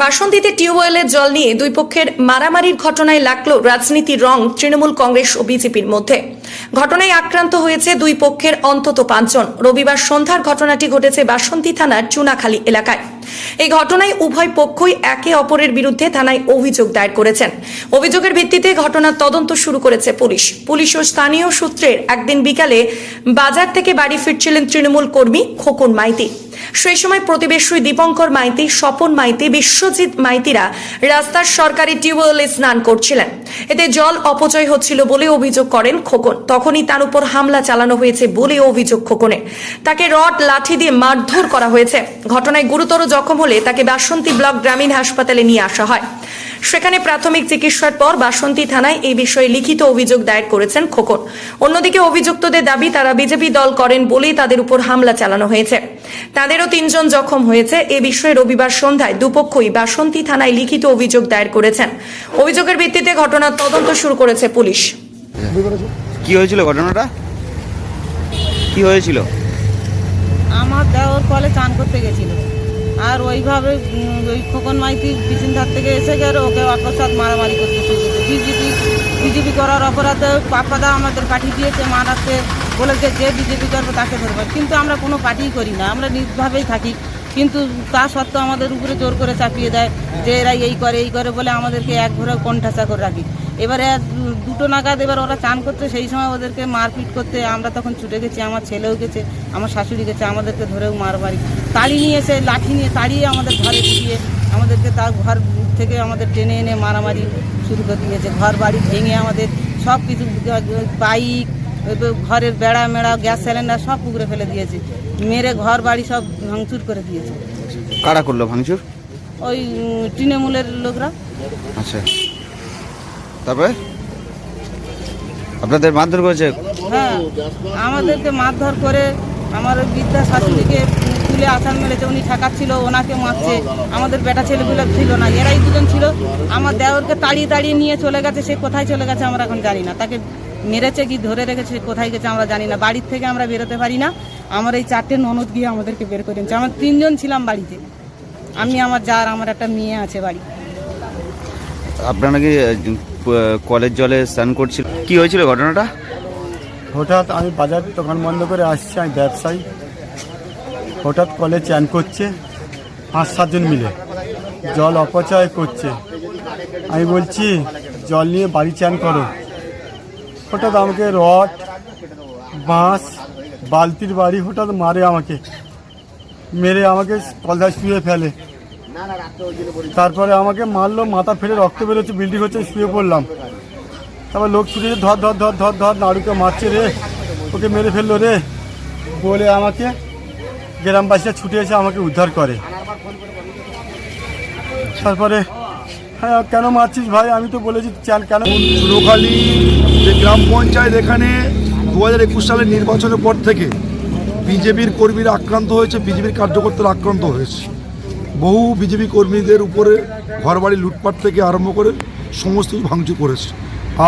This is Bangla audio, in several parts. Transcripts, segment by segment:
বাসন্তীতে টিউবওয়েলের জল নিয়ে দুই পক্ষের মারামারির ঘটনায় লাগল রাজনীতির রং তৃণমূল কংগ্রেস ও বিজেপির মধ্যে। ঘটনায় আক্রান্ত হয়েছে দুই পক্ষের অন্তত পাঁচজন। রবিবার সন্ধ্যার ঘটনাটি ঘটেছে বাসন্তী থানার চুনাখালী এলাকায়। এই ঘটনায় উভয় পক্ষই একে অপরের বিরুদ্ধে থানায় অভিযোগ দায়ের করেছেন। অভিযোগের ভিত্তিতে ঘটনার তদন্ত শুরু করেছে পুলিশ। পুলিশ ও স্থানীয় সূত্রের একদিন বিকালে বাজার থেকে বাড়ি ফিরছিলেন তৃণমূল কর্মী খোকন মাইতি। সেই সময় প্রতিবেশী দীপঙ্কর মাইতি, স্বপন মাইতি, বিশ্বজিৎ মাইতিরা রাস্তার সরকারি টিউবওয়েলে স্নান করছিলেন। এতে জল অপচয় হচ্ছিল বলে অভিযোগ করেন খোকন। তখনই তার উপর হামলা চালানো হয়েছে বলে অভিযোগ খোকনে তাকে রড, লাঠি দিয়ে মারধর করা হয়েছে। ঘটনায় গুরুতর জখম হলে তাকে বাসন্তী ব্লক গ্রামীণ হাসপাতালে নিয়ে আসা হয়। সেখানে প্রাথমিক চিকিৎসার পর বাসন্তী থানায় এই বিষয়ে লিখিত অভিযোগ দায়ের করেছেন খোকন। অন্যদিকে অভিযুক্তদের দাবি তারা বিজেপি দল করেন বলেই তাদের উপর হামলা চালানো হয়েছে। তাদেরও তিনজন জখম হয়েছে। এ বিষয়ে রবিবার সন্ধ্যায় দুপক্ষই বাসন্তী থানায় লিখিত অভিযোগ দায়ের করেছেন। অভিযোগের ভিত্তিতে ঘটনার তদন্ত শুরু করেছে পুলিশ। কি হয়েছিল ঘটনাটা? কি হয়েছিল? আমার দেওয়ার কলে চান করতে গেছিল। আর ওইভাবে ওই খোকন মাইতি বিচিন্দার থেকে এসে গেল ওকে অকস্মাৎ মারামারি করতে শুরু করেছে বিজেপি বিজেপি করার অপরাধে পাপাদা আমাদের পাঠিয়ে দিয়েছে মারাতে বলেছে যে বিজেপি করবে তাকে ধরবে। কিন্তু আমরা কোনো পার্টিই করি না, আমরা নিজভাবেই থাকি। কিন্তু তা সত্ত্বেও আমাদের উপরে জোর করে চাপিয়ে দেয় যে এরা এই করে এই করে বলে আমাদেরকে এক ঘরে কোণঠাসা করে রাখি। এবারে দুটো নাগাদ এবার ওরা চান করতে সেই সময় ওদেরকে মারপিট করতে। আমরা তখন ছুটে গেছি আমার ছেলেও গেছে আমার শাশুড়ি গেছে আমাদেরকে ধরেও মারবারি তাড়ি নিয়ে এসে লাঠি নিয়ে তাড়িয়ে আমাদের ঘরে ঢুকিয়ে আমাদেরকে তার ঘর থেকে আমাদের টেনে এনে মারামারি শুরু করে দিয়েছে। ঘর বাড়ি ভেঙে আমাদের সব কিছু বাইক ঘরের বেড়া মেড়া গ্যাস সিলিন্ডার সব পুকুরে ফেলে দিয়েছে। মেরে ঘর বাড়ি সব ভাঙচুর করে দিয়েছে। কারা করল ভাঙচুর? ওই তৃণমূলের লোকরা। আচ্ছা। তারপরে? আপনাদের মারধর করেছে? হ্যাঁ আমাদেরকে মারধর করে আমার বৃদ্ধা শাশুড়িকে তুলে আসান মেরেছে উনি ঠেকাচ্ছিল ওনাকে মারছে। আমাদের বেটা ছেলেগুলো ছিল না এরাই দুজন ছিল। আমার দেওরকে তাড়িয়ে তাড়িয়ে নিয়ে চলে গেছে সে কোথায় চলে গেছে আমরা এখন জানি না। তাকে মেরেছে কি ধরে রেখেছে কোথায় গেছে আমরা জানি না। বাড়ির থেকে আমরা বেরোতে পারি না। আমার এই চারটে ননদ গিয়ে আমাদেরকে বের করে নিচ্ছে আমরা তিনজন ছিলাম বাড়িতে। আমি আমার যার আমার একটা মেয়ে আছে বাড়ি। আপনারা কি কলের জলে স্নান করছিল। কি হয়েছিল ঘটনাটা? হঠাৎ আমি বাজার দোকান বন্ধ করে আসছি, আমি ব্যবসায়ী। হঠাৎ কলে চ্যান করছে, পাঁচ সাতজন মিলে। জল অপচয় করছে। আমি বলছি, জল নিয়ে বাড়ি চ্যান করো। হঠাৎ আমাকে রড, বাঁশ, বালতির বাড়ি হঠাৎ মারে আমাকে। মেরে আমাকে কলদায় শুয়ে ফেলে। তারপরে আমাকে মারলো, মাথা ফেলে রক্ত বেরোচ্ছে, বিল্ডিং হচ্ছে, শুয়ে পড়লাম। তারপর লোক ছুটে ধর ধর ধর ধর ধর, নাড়ুকে মারছে রে, ওকে মেরে ফেলল রে। বলে আমাকে, গ্রামবাসীরা ছুটে এসে আমাকে উদ্ধার করে। তারপরে হ্যাঁ কেন মারছিস ভাই? আমি তো বলেছি চান কেন? চুরোখালী যে গ্রাম পঞ্চায়েত এখানে দু হাজার একুশ সালের নির্বাচনের পর থেকে বিজেপির কর্মীরা আক্রান্ত হয়েছে, বিজেপির কার্যকর্তারা আক্রান্ত হয়েছে। বহু বিজেপি কর্মীদের উপরে ঘরবাড়ি লুটপাট থেকে আরম্ভ করে সমস্ত কিছু ভাঙচুর করেছে।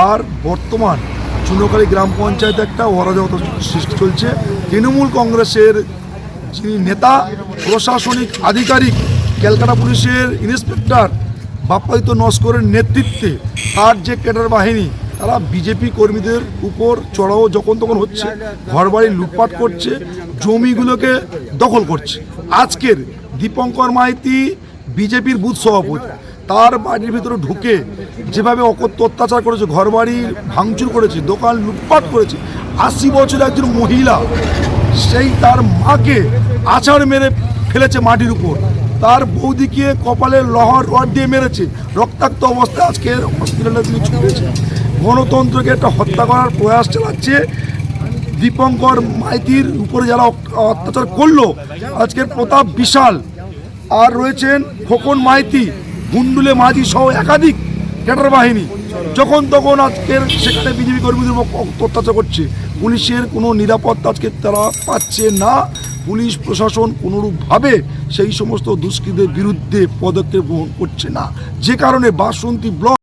আর বর্তমান চুনোখালী গ্রাম পঞ্চায়েতে একটা অরাজকতা সৃষ্টি চলছে। তৃণমূল কংগ্রেসের যিনি নেতা, প্রশাসনিক আধিকারিক, ক্যালকাটা পুলিশের ইন্সপেক্টর, বাপ্পাদিত্য নস্করের নেতৃত্বে তার যে ক্যাডার বাহিনী, তারা বিজেপি কর্মীদের উপর চড়াও যখন তখন হচ্ছে, ঘরবাড়ি লুটপাট করছে, জমিগুলোকে দখল করছে। আজকের দীপঙ্কর মাইতি, বিজেপির বুথ সভাপতি। তার বাড়ির ভিতরে ঢুকে যেভাবে অকথ্য অত্যাচার করেছে, ঘরবাড়ি ভাঙচুর করেছে, দোকান লুটপাট করেছে, আশি বছরের একজন মহিলা, সেই তার মাকে আছাড় মেরে ফেলেছে মাটির উপর। তার বৌদিকে কপালে লহর রড দিয়ে মেরেছে, রক্তাক্ত অবস্থায় আজকে হসপিটালে তিনি ছুটেছে গণতন্ত্রকে একটা হত্যা করার প্রয়াস চালাচ্ছে দীপঙ্কর মাইতির উপরে যারা অত্যাচার করল, আজকের প্রতাপ বিশাল। আর রয়েছেন খোকন মাইতি, গুন্ডুলে মাঝি সহ একাধিক ক্যাডার বাহিনী। যখন তখন আজকের সেখানে বিজেপি কর্মীদের অত্যাচার করছে। পুলিশের কোনো নিরাপত্তা আজকে তারা পাচ্ছে না। পুলিশ প্রশাসন কোনোরূপভাবে সেই সমস্ত দুষ্কৃতের বিরুদ্ধে পদক্ষেপ গ্রহণ করছে না। যে কারণে বাসন্তী ব্লক